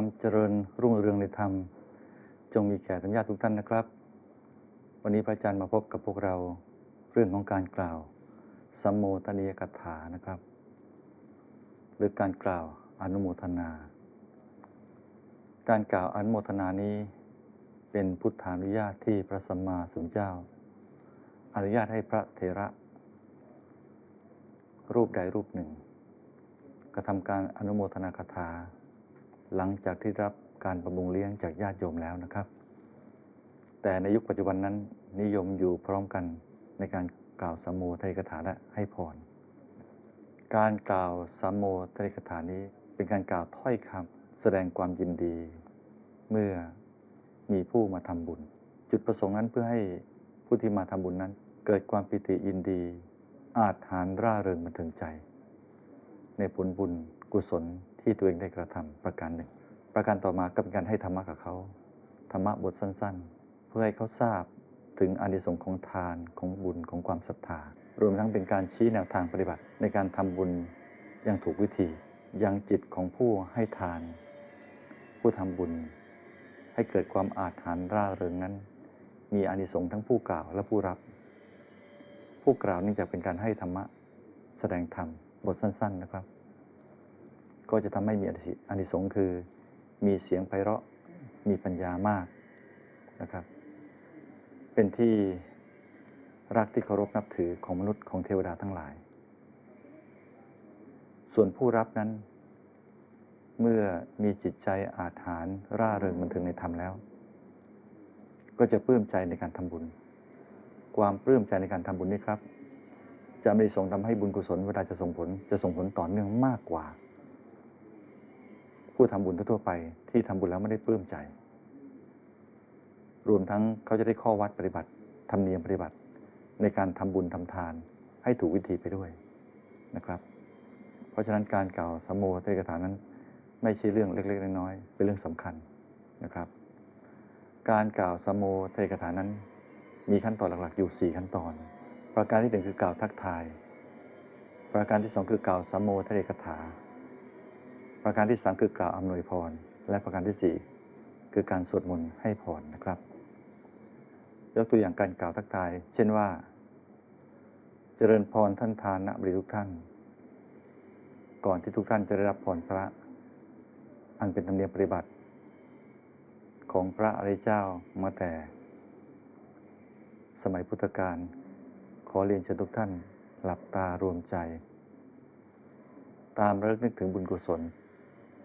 ความเจริญรุ่งเรืองในธรรม จงมีแก่ท่านญาติทุกท่านนะครับ วันนี้พระอาจารย์มาพบกับพวกเราเรื่องของการกล่าวสัมโมทนียกถานะครับ หรือการกล่าวอนุโมทนา การกล่าวอนุโมทนานี้เป็นพุทธานุญาตที่พระสัมมาสัมพุทธเจ้า อนุญาตให้พระเถระ รูปใดรูปหนึ่ง กระทำการอนุโมทนาคาถา หลังจากที่รับการประบุงเลี้ยงจากญาติโยมแล้วนะครับ แต่ในยุคปัจจุบันนั้นนิยมอยู่พร้อมกันในการกล่าวสัมโมทนิกถาและให้พร การกล่าวสัมโมทนิกถานี้เป็นการกล่าวถ้อยคำแสดงความยินดี เมื่อมีผู้มาทำบุญ จุดประสงค์นั้นเพื่อให้ผู้ที่มาทำบุญนั้น เกิดความปิติยินดี อาจหารร่าเริงบันเทิงใจ ในผลบุญกุศล ที่ตัวเองได้กระทำประการหนึ่ง ประการต่อมาก็เป็นการให้ธรรมะกับเขาธรรมะบทสั้น ๆ เพื่อให้เขาทราบถึงอานิสงส์ของทานของบุญของความศรัทธารวมทั้งเป็นการชี้แนวทางปฏิบัติ ในการทำบุญอย่างถูกวิธียังจิตของผู้ให้ทาน ผู้ทำบุญ ให้เกิดความอาจหารร่าเริงนั้น มีอานิสงส์ทั้งผู้กล่าวและผู้รับ ผู้กล่าวนี่จะเป็นการให้ธรรมะ แสดงธรรมบทสั้น ๆนะครับ ก็จะทำให้มีอานิสงส์คือมีเสียงไพเราะมีปัญญามากนะครับ เป็นที่รักที่เคารพนับถือของมนุษย์ของเทวดาทั้งหลาย ส่วนผู้รับนั้น เมื่อมีจิตใจอาจหารร่าเริงบันเทิงในธรรมแล้ว ก็จะปลื้มใจในการทำบุญ ความปลื้มใจในการทำบุญนี้ครับ จะไม่ส่งทำให้บุญกุศลเวลาจะส่งผลจะส่งผลต่อเนื่องมากกว่า ผู้ทำบุญทั่วไป ที่ทำบุญแล้วไม่ได้ปลื้มใจ รวมทั้งเขาจะได้ข้อวัดปฏิบัติธรรมเนียมปฏิบัติ ในการทำบุญทำทานให้ถูกวิธีไปด้วยนะครับ เพราะฉะนั้นการกล่าวสมโภชกถานั้น ไม่ใช่เรื่องเล็กๆน้อยๆเป็นเรื่องสำคัญนะครับ การกล่าวสมโภชกถานั้น มีขั้นตอนหลักๆอยู่ 4 ขั้นตอน ประการที่หนึ่งคือกล่าวทักทาย ประการที่สองคือกล่าวสมโภชกถา ประการที่สามคือกล่าวอำนวยพร และประการที่สี่คือการสวดมนต์ให้พรนะครับ ยกตัวอย่างการกล่าวทักทาย เช่นว่า เจริญพรท่านทานนะบริทุกท่าน ก่อนที่ทุกท่านจะได้รับพรพระ อันเป็นธรรมเนียมปฏิบัติ ของพระอริยเจ้ามาแต่ สมัยพุทธกาลขอเรียนเชิญทุกท่านหลับตารวมใจ ตามระลึกนึกถึงบุญกุศล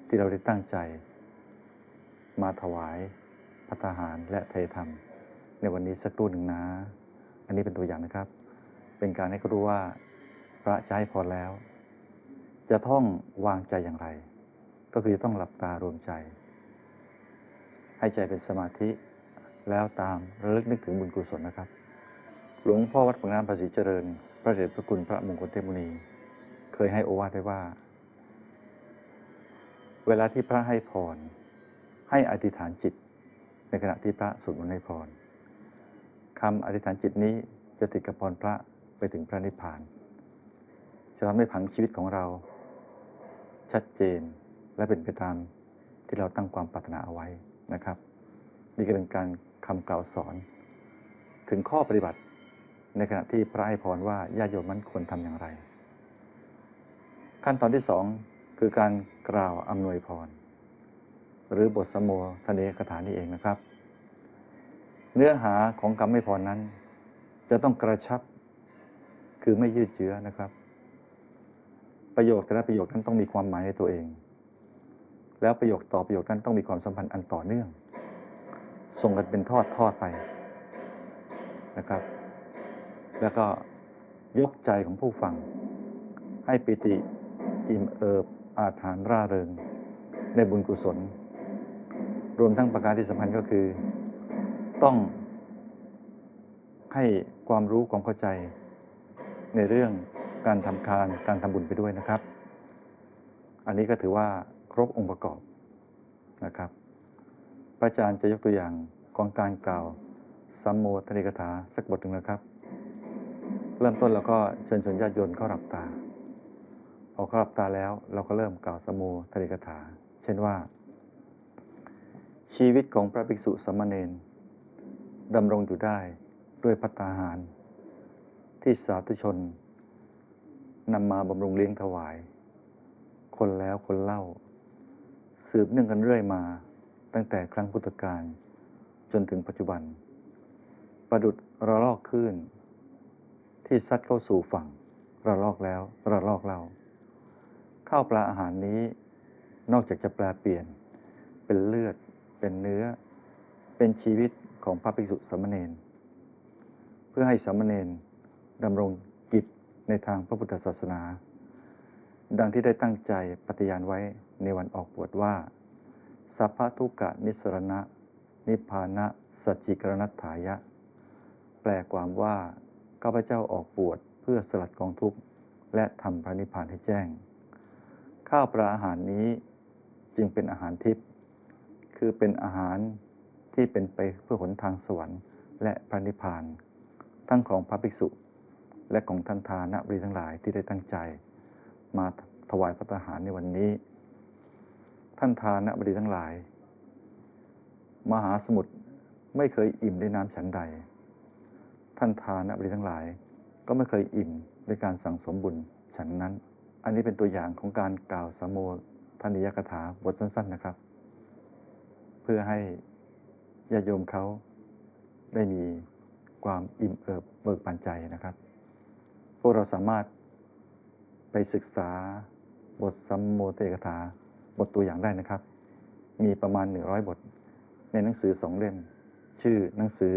ที่เราได้ตั้งใจ มาถวายพัฒหารและเทธรรม ในวันนี้สักครู่หนึ่งนะ อันนี้เป็นตัวอย่างนะครับ เป็นการให้เขารู้ว่าพระจะให้พรแล้ว จะท่องวางใจอย่างไร ก็คือจะต้องหลับตารวมใจ ให้ใจเป็นสมาธิแล้วตามระลึกนึกถึงบุญกุศลนะครับ หลวงพ่อวัดปากน้ำภาษีเจริญ พระเดชพระคุณพระมงคลเทพมุนี เคยให้โอวาทไว้ว่า เวลาที่พระให้พร ให้อธิษฐานจิต ในขณะที่พระสวดมนต์ให้พรคำอธิษฐานจิตนี้จะติดกับพรพระไปถึงพระนิพพาน จะทำให้ผังชีวิตของเรา ชัดเจนและเป็นไปตามที่เราตั้งความปรารถนาเอาไว้นะครับ นี่ก็เป็นการคำกล่าวสอน ถึงข้อปฏิบัติ ในขณะที่พระให้พรว่าญาติโยมนั้นควรทำอย่างไร ขั้นตอนที่สอง คือการกล่าวอำนวยพร หรือบทสมโภทนีคาถานี้เองนะครับ เนื้อหาของคำให้พรนั้น จะต้องกระชับ คือไม่ยืดเยื้อนะครับ ประโยคแต่ละประโยคนั้นต้องมีความหมายในตัวเอง แล้วประโยคต่อประโยคนั้นต้องมีความสัมพันธ์อันต่อเนื่อง ส่งกันเป็นทอดทอดไปนะครับ แล้วก็ยกใจของผู้ฟัง ให้ปิติอิ่มเอิบ อาถรรพ์ร่าเริงในบุญกุศล รวมทั้งประการที่สำคัญก็คือ ต้องให้ความรู้ความเข้าใจ ในเรื่องการทำทานการทำบุญไปด้วยนะครับ อันนี้ก็ถือว่าครบองค์ประกอบนะครับ พระอาจารย์จะยกตัวอย่างของการกล่าวสัมโมทนิกถาสักบทหนึ่งนะครับ เริ่มต้นเราก็เชิญชวนญาติโยมเข้าหลับตา พอเขาหลับตาแล้ว เราก็เริ่มกล่าวสมโมทนิกถา เช่นว่า ชีวิตของพระภิกษุสามเณรดำรงอยู่ได้ด้วยพัตตาหาร ที่สาธุชนนำมาบำรุงเลี้ยงถวาย คนแล้วคนเล่า สืบเนื่องกันเรื่อยมา ตั้งแต่ครั้งพุทธกาลจนถึงปัจจุบัน ประดุดระลอกคลื่นที่ซัดเข้าสู่ฝั่งระลอกแล้วระลอกเล่า ข้าวปลาอาหารนี้ นอกจากจะแปลเปลี่ยน เป็นเลือด เป็นเนื้อ เป็นชีวิตของพระภิกษุสามเณรเพื่อให้สามเณรดำรงกิจในทางพระพุทธศาสนา ดังที่ได้ตั้งใจปฏิญาณไว้ในวันออกบวชว่า สัพพทุกะนิสรณะ นิพพานะสัจจิกรณัตถายะ แปลความว่าข้าพเจ้าออกบวชเพื่อสลัดกองทุกข์ และทำพระนิพพานให้แจ้ง ข้าวปลาอาหารนี้จึงเป็นอาหารทิพย์คือเป็นอาหารที่เป็นไปเพื่อหนทางสวรรค์ และพระนิพพาน ทั้งของพระภิกษุ และของท่านทานะบริทั้งหลายที่ได้ตั้งใจ มาถวายพระทหารในวันนี้ ท่านทานะบดีทั้งหลาย มหาสมุทรไม่เคยอิ่มด้วยน้ำฉันใด ท่านทานะบดีทั้งหลาย ก็ไม่เคยอิ่มด้วยการสั่งสมบุญฉันนั้น อันนี้เป็นตัวอย่างของการกล่าวสมโมทนิยกถาบทสั้น ๆนะครับ เพื่อให้ญาติโยมเขาได้มีความอิ่มเอิบเบิกบานใจนะครับ พวกเราสามารถไปศึกษาบทสัมโมเตกถาบทตัวอย่างได้นะครับ มีประมาณ 100 บท ในหนังสือสองเล่ม ชื่อหนังสือ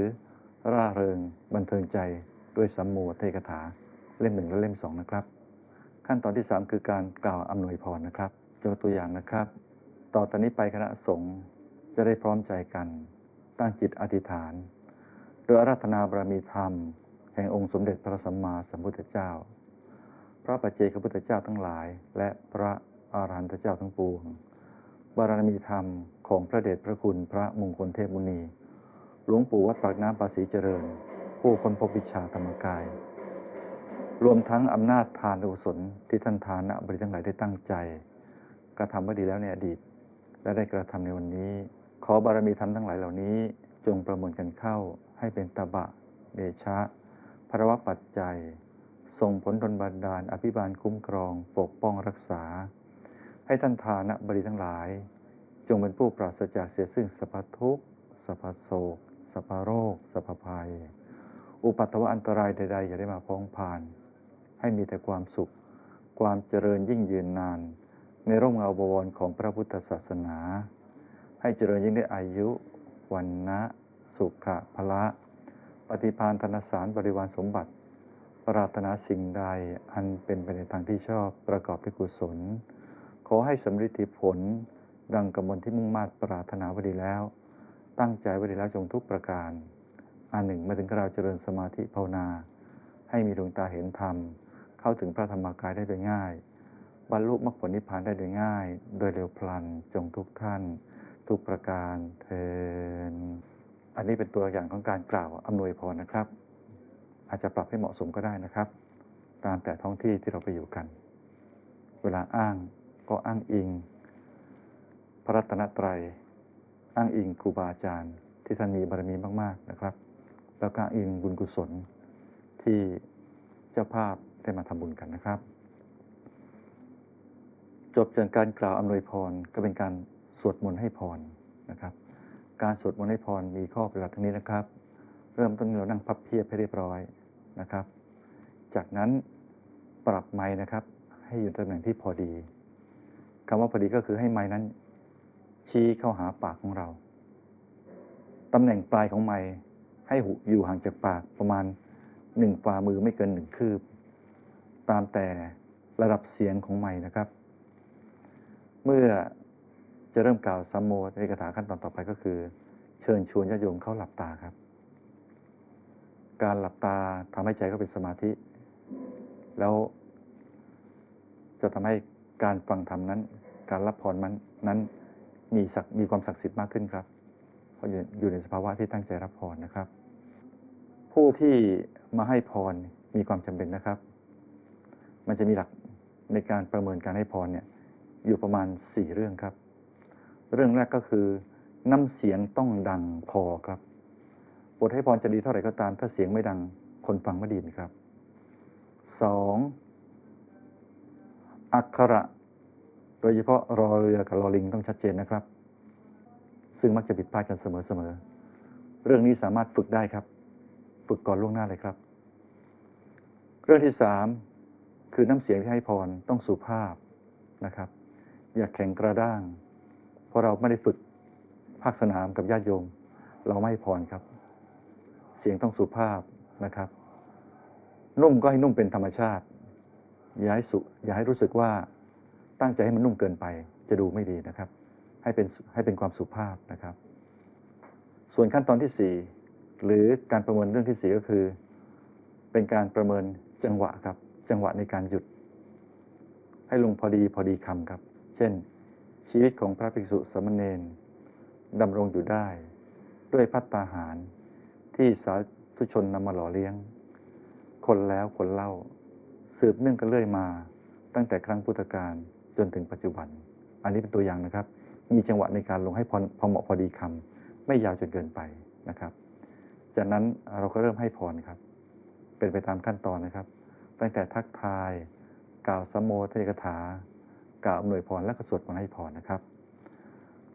ร่าเริง บันเทิงใจด้วยสัมโมเทกถาเล่มหนึ่งและเล่มสองนะครับ ขั้นตอนที่ 3 คือการกล่าวอำนวยพรนะครับยกตัวอย่างนะครับ ต่อตอนนี้ไปคณะสงฆ์จะได้พร้อมใจกัน ตั้งจิตอธิษฐาน โดยอาราธนาบารมีธรรม แห่งองค์สมเด็จพระสัมมาสัมพุทธเจ้า พระปัจเจกพุทธเจ้าทั้งหลาย และพระอารหันตเจ้าทั้งปวง บารมีธรรมของพระเดชพระคุณพระมงคลเทพมุนี หลวงปู่วัดปากน้ำภาษีเจริญ ผู้คนพบวิชาธรรมกาย รวมทั้งอำนาจทานอุศลที่ท่านทานะบริทั้งหลายได้ตั้งใจกระทำไว้ดีแล้วในอดีต และได้กระทำในวันนี้ ขอบารมีธรรมทั้งหลายเหล่านี้ จงประมวลกันเข้าให้เป็นตบะเดชะภระวปัจจัยส่งผลดลบันดาล อภิบาลคุ้มครอง ปกป้องรักษา ให้ท่านทานะบริทั้งหลาย จงเป็นผู้ปราศจากเสียซึ่งสัพทุกข์สัพโศกสัพโรคสัพภัย อุปัตตวะอันตรายใดๆอย่าได้มาพ้องผ่าน ให้มีแต่ความสุข ความเจริญยิ่งยืนนาน ในร่มเงาบวรของพระพุทธศาสนา ให้เจริญยิ่งได้อายุ วันนะสุขะพละ ปฏิพานธนสารบริวารสมบัติ ปรารถนาสิ่งใดอันเป็นไปในทางที่ชอบประกอบด้วยกุศล ขอให้สำเร็จผล ดังกำมลที่มุ่งมา่ปรารถนาไว้ดีแล้ว ตั้งใจไว้ดีแล้วจงทุกประการอันหนึ่งมาถึงคราวเจริญสมาธิภาวนา ให้มีดวงตาเห็นธรรม เข้าถึงพระธรรมกายได้โดยง่าย บรรลุมรรคผลนิพพานได้โดยง่าย โดยเร็วพลันจงทุกท่าน ทุกประการเทนอันนี้เป็นตัวอย่างของการกล่าวอำนวยพรนะครับ อาจจะปรับให้เหมาะสมก็ได้นะครับ ตามแต่ท้องที่ที่เราไปอยู่กัน เวลาอ้างก็อ้างอิง พระรัตนตรัย อ้างอิงครูบาอาจารย์ ที่ท่านมีบารมีมาก ๆนะครับ แล้วก็อ้างอิงบุญกุศลที่เจ้าภาพ ได้มาทำบุญกันนะครับ จบจากการกล่าวอำนวยพรก็เป็นการสวดมนต์ให้พรนะครับ การสวดมนต์ให้พรมีข้อปฏิบัติทั้งนี้นะครับ เริ่มต้นเรานั่งพับเพียบให้เรียบร้อยนะครับ จากนั้นปรับไม้นะครับ ให้อยู่ตำแหน่งที่พอดีคำว่าพอดีก็คือให้ไม้นั้น ชี้เข้าหาปากของเราตำแหน่งปลายของไม้ให้หูอยู่ห่างจากปากประมาณหนึ่งฝ่ามือไม่เกินหนึ่งคืบ ตามแต่ระดับเสียงของไม้นะครับ เมื่อจะเริ่มกล่าวสัมโมในกถาขั้นตอนต่อไปก็คือ เชิญชวนญาติโยมเข้าหลับตาครับ การหลับตาทำให้ใจเขาเป็นสมาธิ แล้วจะทำให้การฟังธรรมนั้น การรับพรมันนั้นมีศักมีความศักดิ์สิทธิ์มากขึ้นครับ เพราะอยู่อยู่ในสภาวะที่ตั้งใจรับพรนะครับ ผู้ที่มาให้พรมีความจำเป็นนะครับ มันจะมีหลักในการประเมินการให้พรเนี่ยอยู่ประมาณ 4 เรื่องครับ เรื่องแรกก็คือน้ำเสียงต้องดังพอครับบทให้พรจะดีเท่าไหร่ก็ตาม ถ้าเสียงไม่ดังคนฟังไม่ดยินครับสองอักขระ โดยเฉพาะรอเรือกับรอลิงต้องชัดเจนนะครับ ซึ่งมักจะผิดพลาดกันเสมอๆเรื่องนี้สามารถฝึกได้ครับ ฝึกก่อนล่วงหน้าเลยครับ เรื่องที่สาม คือน้ำเสียงที่ให้พรต้องสุภาพนะครับ อย่าแข็งกระด้าง เพราะเราไม่ได้ฝึกภาคสนามกับญาติโยม เราไม่พรครับ เสียงต้องสุภาพนะครับ นุ่มก็ให้นุ่มเป็นธรรมชาติ อย่าให้สุอย่าให้รู้สึกว่าตั้งใจให้มันนุ่มเกินไป จะดูไม่ดีนะครับ ให้เป็นให้เป็นความสุภาพนะครับ ส่วนขั้นตอนที่สี่หรือการประเมินเรื่องที่สี่ก็คือ เป็นการประเมินจังหวะครับ จังหวะในการหยุด ให้ลงพอดีพอดีคำครับ เช่น ชีวิตของพระภิกษุสามเณรดำรงอยู่ได้ ด้วยพัตตาหาร ที่สาธุชนนำมาหล่อเลี้ยง คนแล้วคนเล่า สืบเนื่องกันเรื่อยมา ตั้งแต่ครั้งพุทธกาลจนถึงปัจจุบัน อันนี้เป็นตัวอย่างนะครับ มีจังหวะในการลงให้พอพอเหมาะพอดีคำไม่ยาวจนเกินไปนะครับ จากนั้นเราก็เริ่มให้พรครับ เป็นไปตามขั้นตอนนะครับ ตั้งแต่ทักทาย กล่าวสมโภชนิกถา กล่าวอำนวยพรและก็สวดมนต์ให้พรนะครับ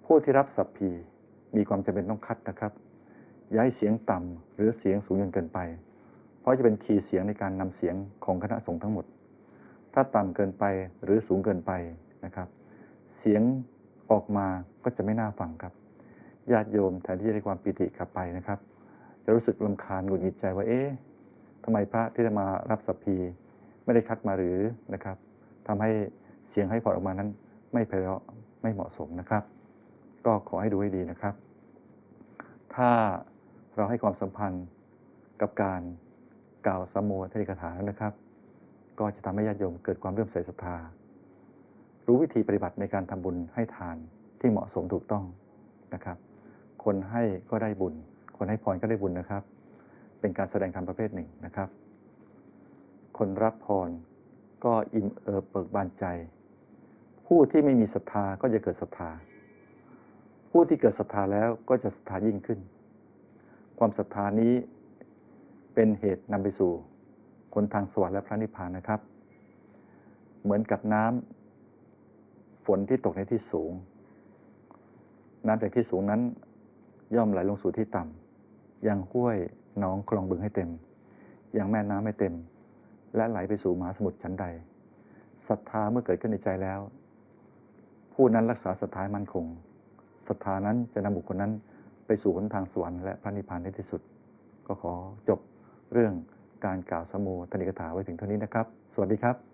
ผู้ที่รับสัพพีมีความจำเป็นต้องคัดนะครับย่าให้เสียงต่ำหรือเสียงสูงจนเกินไป เพราะจะเป็นคีย์เสียงในการนำเสียงของคณะสงฆ์ทั้งหมด ถ้าต่ำเกินไปหรือสูงเกินไปนะครับ เสียงออกมาก็จะไม่น่าฟังครับญาติโยมแทนที่จะได้ความปิติกลับไปนะครับ จะรู้สึกลำคาญหงุดหงิดใจว่าเอ๊ะ ทำไมพระที่จะมารับสัพพีไม่ได้คัดมาหรือนะครับทำให้เสียงให้พอออกมานั้น ไม่ไพเราะไม่เหมาะสมนะครับ ก็ขอให้ดูให้ดีนะครับ ถ้าเราให้ความสัมพันธ์กับการกล่าวสมโภชนิกถาแล้วนะครับ ก็จะทำให้ญาติโยมเกิดความเลื่อมใสศรัทธา รู้วิธีปฏิบัติในการทำบุญให้ทานที่เหมาะสมถูกต้องนะครับ คนให้ก็ได้บุญ คนให้พรก็ได้บุญนะครับ เป็นการแสดงธรรมประเภทหนึ่งนะครับ คนรับพรก็อิ่มเอิบเบิกบานใจ ผู้ที่ไม่มีศรัทธาก็จะเกิดศรัทธา ผู้ที่เกิดศรัทธาแล้วก็จะศรัทธายิ่งขึ้น ความศรัทธานี้เป็นเหตุนำไปสู่คนทางสวรรค์และพระนิพพานนะครับ เหมือนกับน้ำฝนที่ตกในที่สูง น้ำจากที่สูงนั้นย่อมไหลลงสู่ที่ต่ำยังห้วย น้องคลองบึงให้เต็ม อย่างแม่น้ำไม่เต็ม และไหลไปสู่มหาสมุทรชั้นใดศรัทธาเมื่อเกิดขึ้นในใจแล้ว ผู้นั้นรักษาศรัทธามั่นคงศรัทธานั้นจะนำบุคคลนั้นไปสู่หนทางสวรรค์และพระนิพพานในที่สุด ก็ขอจบเรื่องการกล่าวสมโภชนิกถาไว้ถึงเท่านี้นะครับ สวัสดีครับ